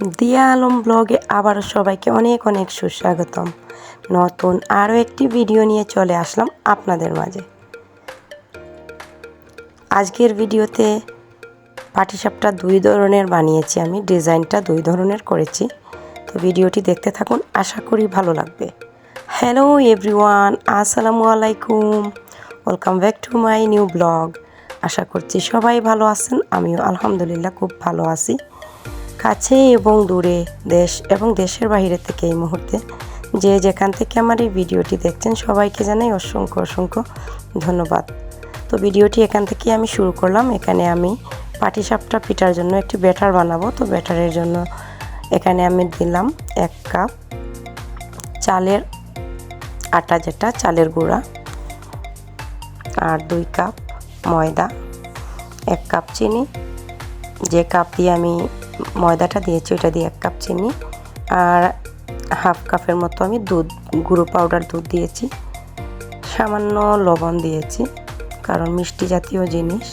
দিয়া আলম ব্লগে আবারও সবাইকে অনেক অনেক সুস্বাগতম। নতুন আরও একটি ভিডিও নিয়ে চলে আসলাম আপনাদের মাঝে। আজকের ভিডিওতে পাটিসাপটা দুই ধরনের বানিয়েছি আমি, ডিজাইনটা দুই ধরনের করেছি। তো ভিডিওটি দেখতে থাকুন, আশা করি ভালো লাগবে। হ্যালো এভরিওয়ান, আসসালামু আলাইকুম। Welcome back to my new blog. আশা করছি সবাই ভালো আছেন, আমিও আলহামদুলিল্লাহ খুব ভালো আছি। কাছে এবং দূরে দেশ এবং দেশের বাইরে থেকে এই মুহূর্তে। যে যেখান থেকে আমার এই ভিডিওটি দেখছেন, সবাইকে জানাই অসংখ্য অসংখ্য ধন্যবাদ। তো ভিডিওটি এখান থেকে আমি শুরু করলাম। এখানে আমি পাটিসাপটা পিঠার জন্য একটি ব্যাটার বানাবো। তো ব্যাটারের জন্য এখানে আমি দিলাম এক কাপ চালের আটা যেটা, চালের গুঁড়া আর দুই কাপ ময়দা, এক কাপ চিনি। যে কাপ দিয়ে আমি ময়দাটা দিয়েছি, ওটা দিয়ে এক কাপ চিনি আর হাফ কাপের মতো আমি দুধ, গুঁড়ো পাউডার দুধ দিয়েছি। সামান্য লবণ দিয়েছি, কারণ মিষ্টি জাতীয় জিনিস,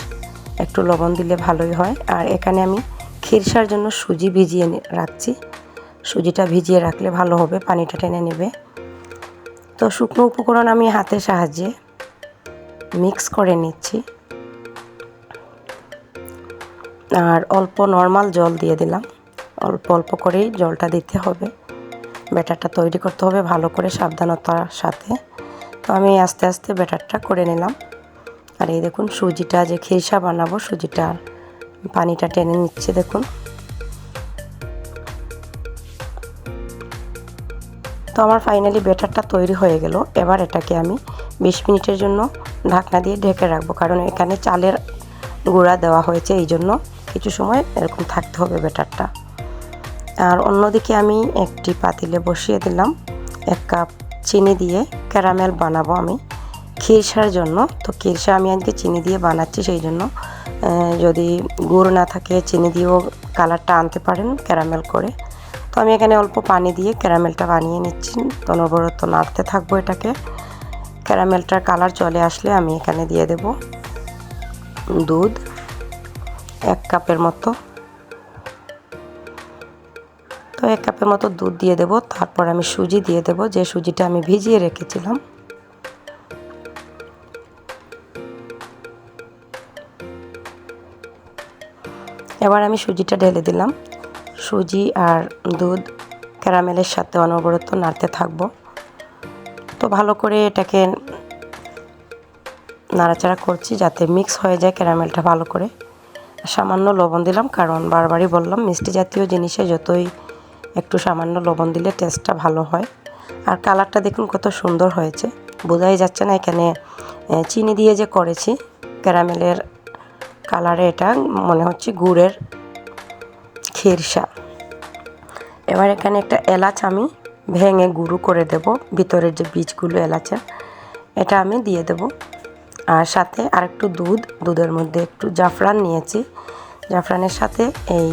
একটু লবণ দিলে ভালোই হয়। আর এখানে আমি খিরসার জন্য সুজি ভিজিয়ে রাখছি। সুজিটা ভিজিয়ে রাখলে ভালো হবে, পানিটা টেনে নেবে। তো শুকনো উপকরণ আমি হাতের সাহায্যে মিক্স করে নিচ্ছি। আর অল্প নর্মাল জল দিয়ে দিলাম। অল্প অল্প করেই জলটা দিতে হবে। ব্যাটারটা তৈরি করতে হবে ভালো করে সাবধানতার সাথে। তো আমি আস্তে আস্তে ব্যাটারটা করে নিলাম। আর এই দেখুন সুজিটা, যে খিরসা বানাবো সুজিটা, পানিটা টেনে নিচ্ছে দেখুন। তো আমার ফাইনালি ব্যাটারটা তৈরি হয়ে গেল। এবার এটাকে আমি বিশ মিনিটের জন্য ঢাকনা দিয়ে ঢেকে রাখব। কারণ এখানে চালের গুঁড়া দেওয়া হয়েছে, এই জন্য কিছু সময় এরকম থাকতে হবে ব্যাটারটা। আর অন্যদিকে আমি একটি পাতিলে বসিয়ে দিলাম। এক কাপ চিনি দিয়ে ক্যারামেল বানাবো আমি। খিরসার জন্য। তো খিরসা আমি আজকে চিনি দিয়ে বানাচ্ছি, সেই জন্য যদি গুড় না থাকে, চিনি দিয়েও কালারটা আনতে পারেন ক্যারামেল করে। তো আমি এখানে অল্প পানি দিয়ে ক্যারামেলটা বানিয়ে নিচ্ছি। তো নবরত নাড়তে থাকব এটাকে। ক্যারামেলটার কালার চলে আসলে আমি এখানে দিয়ে দেব দুধ। এক কাপের মতো। তো এক কাপের মতো দুধ দিয়ে দেব। তারপর আমি সুজি দিয়ে দেব। যে সুজিটা আমি ভিজিয়ে রেখেছিলাম। এবার আমি সুজিটা ঢেলে দিলাম। সুজি আর দুধ ক্যারামেলের সাথে অনবরত নাড়তে থাকব। তো ভালো করে এটাকে নাড়াচাড়া করছি যাতে মিক্স হয়ে যায় ক্যারামেলটা ভালো করে। সামান্য লবণ দিলাম, কারণ বারবারই বললাম, মিষ্টি জাতীয় জিনিসে যতই একটু সামান্য লবণ দিলে টেস্টটা ভালো হয়। আর কালারটা দেখুন কত সুন্দর হয়েছে। বোঝাই যাচ্ছে না এখানে চিনি দিয়ে যে করেছি, ক্যারামেলের কালারে এটা মনে হচ্ছে গুড়ের খিরসা। এবার এখানে একটা এলাচ আমি ভেঙে গুঁড়ো করে দেব, ভিতরের যে বীজগুলো এলাচের, এটা আমি দিয়ে দেব। আর সাথে আরেকটু দুধ, দুধের মধ্যে একটু জাফরান নিয়েছি। জাফরানের সাথে এই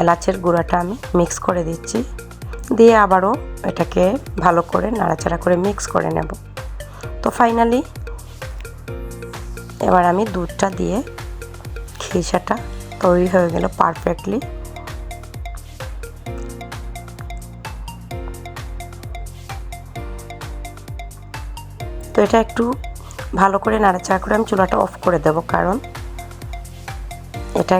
এলাচের গুঁড়াটা আমি মিক্স করে দিচ্ছি। দিয়ে আবারও এটাকে ভালো করে নাড়াচাড়া করে মিক্স করে নেব। তো ফাইনালি এবার আমি দুধটা দিয়ে খিসাটা তৈরি হয়ে গেল পারফেক্টলি তো এটা একটু ভালো করে নাড়াচাড়া করে আমি চুলাটা অফ করে দেব, কারণ এটা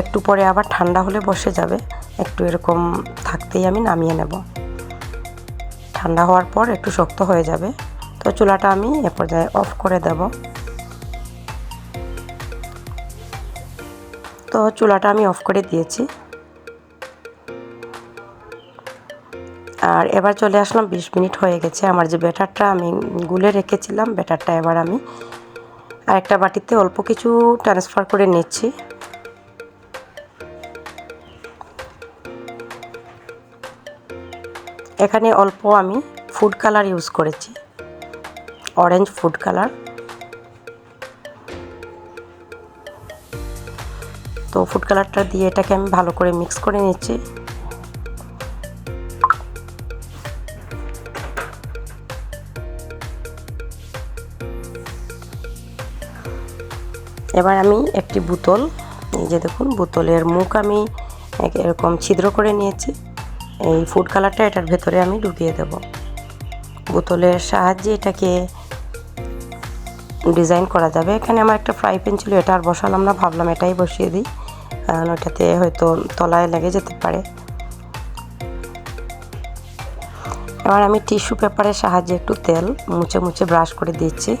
একটু পরে আবার ঠান্ডা হলে বসে যাবে। একটু এরকম থাকতেই আমি নামিয়ে নেব। ঠান্ডা হওয়ার পর একটু শক্ত হয়ে যাবে। তো চুলাটা আমি এ পর্যায়ে অফ করে দেব। তো চুলাটা আমি অফ করে দিয়েছি। আর এবার চলে আসলাম, বিশ মিনিট হয়ে গেছে। আমার যে ব্যাটারটা আমি গুলে রেখেছিলাম, ব্যাটারটা এবার আমি আরেকটা বাটিতে অল্প কিছু ট্রান্সফার করে নিচ্ছি। এখানে অল্প আমি ফুড কালার ইউজ করেছি। অরেঞ্জ ফুড কালার তো ফুড কালারটা দিয়ে এটাকে আমি ভালো করে মিক্স করে নিচ্ছি। এবার আমি একটি বোতল, এই যে দেখুন, বোতলের মুখ আমি এরকম ছিদ্র করে নিয়েছি। এই ফুড কালারটা এটার ভেতরে আমি ঢুকিয়ে দেব। বোতলের সাহায্যে এটাকে ডিজাইন করা যাবে। এখানে আমার একটা ফ্রাই প্যান ছিল, এটা আর বসালাম না, ভাবলাম এটাই বসিয়ে দিই। কারণ ওটাতে হয়তো তলায় লেগে যেতে পারে। এবার আমি টিস্যু পেপারের সাহায্যে একটু তেল মুছে মুছে ব্রাশ করে দিচ্ছি।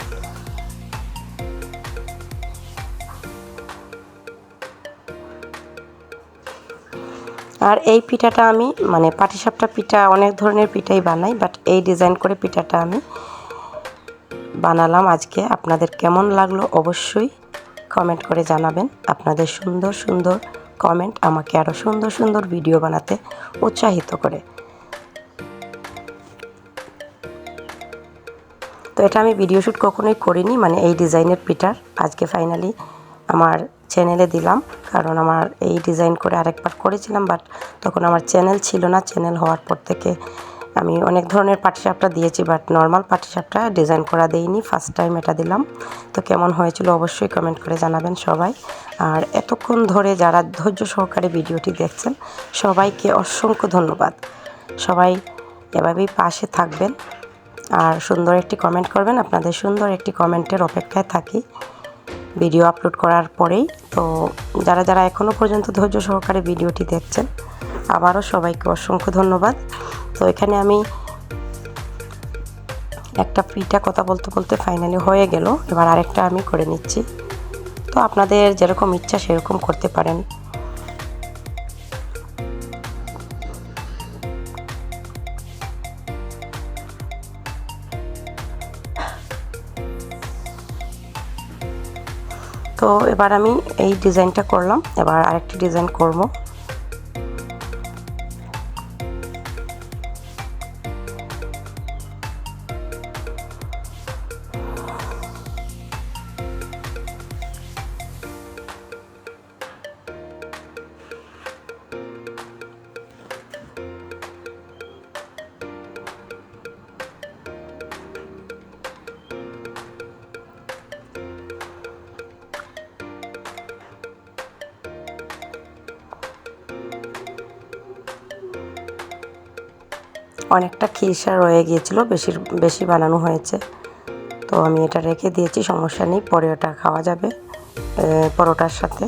আর এই পিঠাটা আমি মানে পাটিসাপটা পিঠা, অনেক ধরনের পিঠাই বানাই বাট এই ডিজাইন করে পিঠাটা আমি বানালাম আজকে। আপনাদের কেমন লাগল অবশ্যই কমেন্ট করে জানাবেন। আপনাদের সুন্দর সুন্দর কমেন্ট আমাকে আরও সুন্দর সুন্দর ভিডিও বানাতে উৎসাহিত করে। তো এটা আমি ভিডিও শ্যুট কখনোই করিনি মানে এই ডিজাইনের পিঠার। আজকে ফাইনালি আমার চ্যানেলে দিলাম, কারণ আমার এই ডিজাইন করে আরেকবার করেছিলাম বাট তখন আমার চ্যানেল ছিল না। চ্যানেল হওয়ার পর থেকে আমি অনেক ধরনের পাটিসাপটা দিয়েছি বাট নর্মাল পাটিসাপটা ডিজাইন করা দেইনি ফার্স্ট টাইম এটা দিলাম। তো কেমন হয়েছিল অবশ্যই কমেন্ট করে জানাবেন সবাই। আর এতক্ষণ ধরে যারা ধৈর্য সহকারে ভিডিওটি দেখছেন, সবাইকে অসংখ্য ধন্যবাদ। সবাই এভাবেই পাশে থাকবেন। আর সুন্দর একটি কমেন্ট করবেন। আপনাদের সুন্দর একটি কমেন্টের অপেক্ষায় থাকি। ভিডিও আপলোড করার পরেই। তো যারা যারা এখনও পর্যন্ত ধৈর্য সহকারে ভিডিওটি দেখছেন, আবারও সবাইকে অসংখ্য ধন্যবাদ। তো এখানে আমি একটা পিঠা কথা বলতে বলতে ফাইনালি হয়ে গেল। এবার আরেকটা আমি করে নিচ্ছি। তো আপনাদের যেরকম ইচ্ছা সেরকম করতে পারেন। তো এবার আমি এই ডিজাইনটা করলাম। এবার আরেকটি ডিজাইন করব। অনেকটা খিরসা রয়ে গিয়েছিল বেশি বেশি বানানো হয়েছে। তো আমি এটা রেখে দিয়েছি, সমস্যা নেই, পরে ওটা খাওয়া যাবে পরোটার সাথে।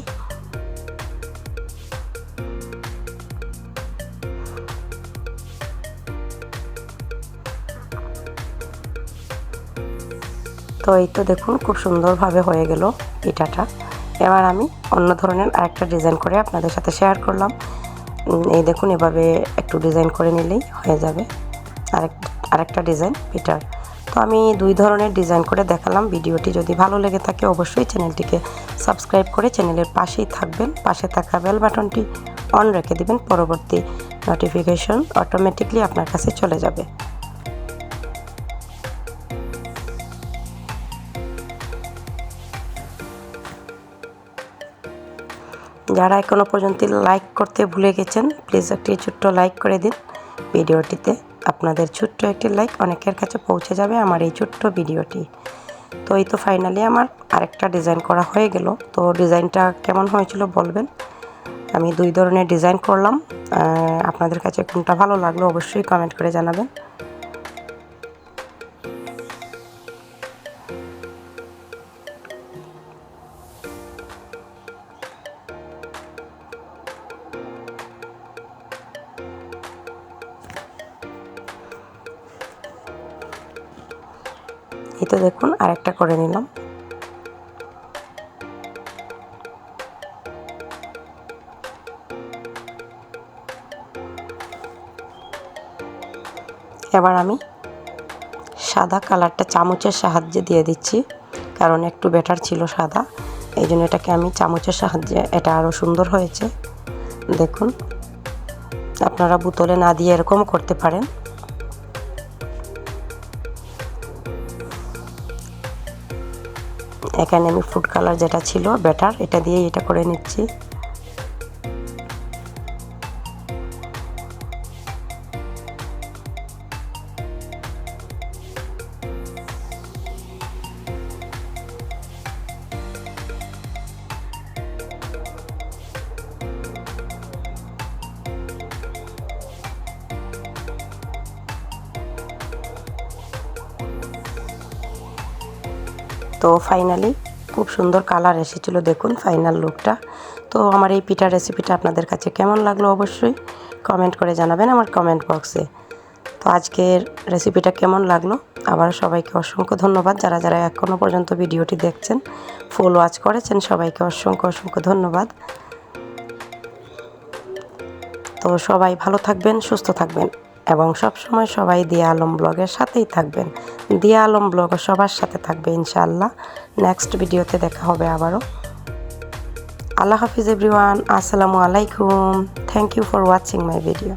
তো এই তো দেখুন, খুব সুন্দরভাবে হয়ে গেল পিঠাটা এবার আমি অন্য ধরনের আরেকটা ডিজাইন করে আপনাদের সাথে শেয়ার করলাম। এই দেখুন, এভাবে একটু ডিজাইন করে নিলেই হয়ে যাবে। আরেক, আরেকটা ডিজাইন পিটার তো আমি দুই ধরনের ডিজাইন করে দেখালাম। ভিডিওটি যদি ভালো লেগে থাকে, অবশ্যই চ্যানেলটিকে সাবস্ক্রাইব করে চ্যানেলের পাশেই থাকবেন। পাশে থাকা বেল বাটনটি অন রেখে দেবেন। পরবর্তী নোটিফিকেশন অটোমেটিকলি আপনার কাছে চলে যাবে। যারা এখনও পর্যন্ত লাইক করতে ভুলে গেছেন প্লিজ একটি ছোট্ট লাইক করে দিন। ভিডিওটিতে আপনাদের ছোট্ট একটি লাইক অনেকের কাছে পৌঁছে যাবে আমার এই ছোট্ট ভিডিওটি। তো এই তো ফাইনালি আমার আরেকটা ডিজাইন করা হয়ে গেল। তো ডিজাইনটা কেমন হয়েছিল বলবেন? আমি দুই ধরনের ডিজাইন করলাম। আপনাদের কাছে কোনটা ভালো লাগল অবশ্যই কমেন্ট করে জানাবেন। এই তো দেখুন, আরেকটা করে নিলাম। এবার আমি সাদা কালারটা চামচের সাহায্যে দিয়ে দিচ্ছি, কারণ একটু বেটার ছিল সাদা। এই জন্য এটাকে আমি চামচের সাহায্যে, এটা আরও সুন্দর হয়েছে। দেখুন, আপনারা বোতলে না দিয়ে এরকম করতে পারেন। এখানে আমি ফুড কালার যেটা ছিল ব্যাটার এটা দিয়ে এটা করে নিচ্ছি। তো ফাইনালি খুব সুন্দর কালার এসেছিল, দেখুন ফাইনাল লুকটা তো আমার এই পিঠার রেসিপিটা আপনাদের কাছে কেমন লাগল অবশ্যই কমেন্ট করে জানাবেন আমার কমেন্ট বক্সে তো আজকের রেসিপিটা কেমন লাগল? আবার সবাইকে অসংখ্য ধন্যবাদ। যারা যারা এখনও পর্যন্ত ভিডিওটি দেখছেন ফুল ওয়াচ করেছেন, সবাইকে অসংখ্য অসংখ্য ধন্যবাদ। তো সবাই ভালো থাকবেন, সুস্থ থাকবেন। এবং সবসময় সবাই দিয়া আলম ব্লগের সাথেই থাকবেন। দিয়া আলম ব্লগ সবার সাথে থাকবে ইনশাআল্লাহ। নেক্সট ভিডিওতে দেখা হবে আবারও। আল্লাহ হাফিজ এভরিওয়ান, আসসালামু আলাইকুম। Thank you for watching my video